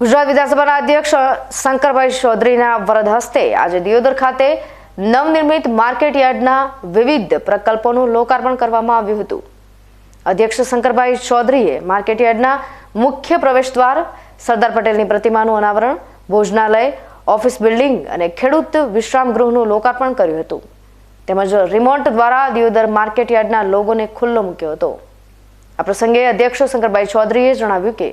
ગુજરાત વિધાનસભાના અધ્યક્ષ શંકરભાઈ ચૌધરીના વરદ હસ્તે આજે દિયોદર ખાતે નવનિર્મિત માર્કેટ યાર્ડના વિવિધ પ્રકલ્પોનું લોકાર્પણ કરવામાં આવ્યું હતું. અધ્યક્ષ શંકરભાઈ ચૌધરીએ માર્કેટ યાર્ડના મુખ્ય પ્રવેશદ્વાર સરદાર પટેલની પ્રતિમાનું અનાવરણ, ભોજનાલય, ઓફિસ બિલ્ડિંગ અને ખેડૂત વિશ્રામ ગૃહનું લોકાર્પણ કર્યું હતું. તેમજ રિમોટ દ્વારા દિયોદર માર્કેટ યાર્ડના લોગોને ખુલ્લો મૂક્યો હતો. આ પ્રસંગે અધ્યક્ષ શંકરભાઈ ચૌધરીએ જણાવ્યું કે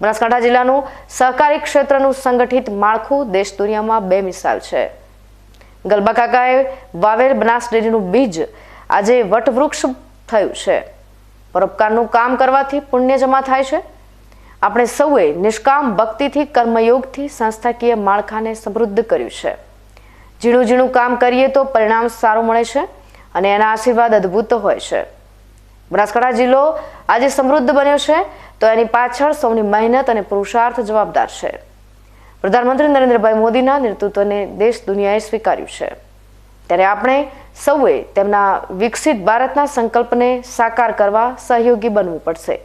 બનાસકાંઠા જિલ્લાનું સહકારી ક્ષેત્રનું સંગઠિત માળખું દેશ દુનિયામાં બે મિસાલ છે. ગલબાકાકાએ વાવેર બનાસ ડેરીનું બીજ આજે વટવૃક્ષ થયું છે. પરોપકારનું કામ કરવાથી પુણ્ય જમા થાય છે. આપણે સૌએ નિષ્કામ ભક્તિથી, કર્મયોગથી સંસ્થાકીય માળખાને સમૃદ્ધ કર્યું છે. ઝીણું ઝીણું કામ કરીએ તો પરિણામ સારું મળે છે અને એના આશીર્વાદ અદ્ભુત હોય છે. બનાસકાંઠા જિલ્લો આજે સમૃદ્ધ બન્યો છે તો એની પાછળ સૌની મહેનત અને પુરુષાર્થ જવાબદાર છે. પ્રધાનમંત્રી નરેન્દ્રભાઈ મોદીના નેતૃત્વને દેશ દુનિયાએ સ્વીકાર્યું છે. ત્યારે આપણે સૌએ તેમના વિકસિત ભારતના સંકલ્પને સાકાર કરવા સહયોગી બનવું પડશે.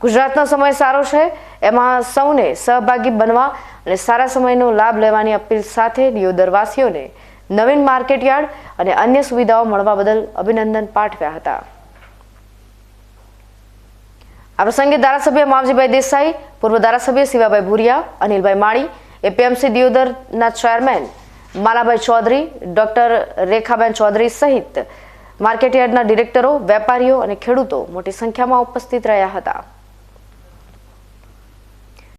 ગુજરાતનો સમય સારો છે, એમાં સૌને સહભાગી બનવા અને સારા સમયનો લાભ લેવાની અપીલ સાથે દિયોદરવાસીઓને નવીન માર્કેટયાર્ડ અને અન્ય સુવિધાઓ મળવા બદલ અભિનંદન પાઠવ્યા હતા. આ પ્રસંગે ધારાસભ્ય માવજીભાઈ દેસાઈ, પૂર્વ ધારાસભ્ય શિવાભાઈ ભુરિયા, અનિલભાઈ માળી, એપીએમસી દિયોદરના ચેરમેન માલાભાઈ ચૌધરી, ડોક્ટર રેખાબેન ચૌધરી સહિત માર્કેટયાર્ડના ડિરેક્ટરો, વેપારીઓ અને ખેડૂતો મોટી સંખ્યામાં ઉપસ્થિત રહ્યા હતા.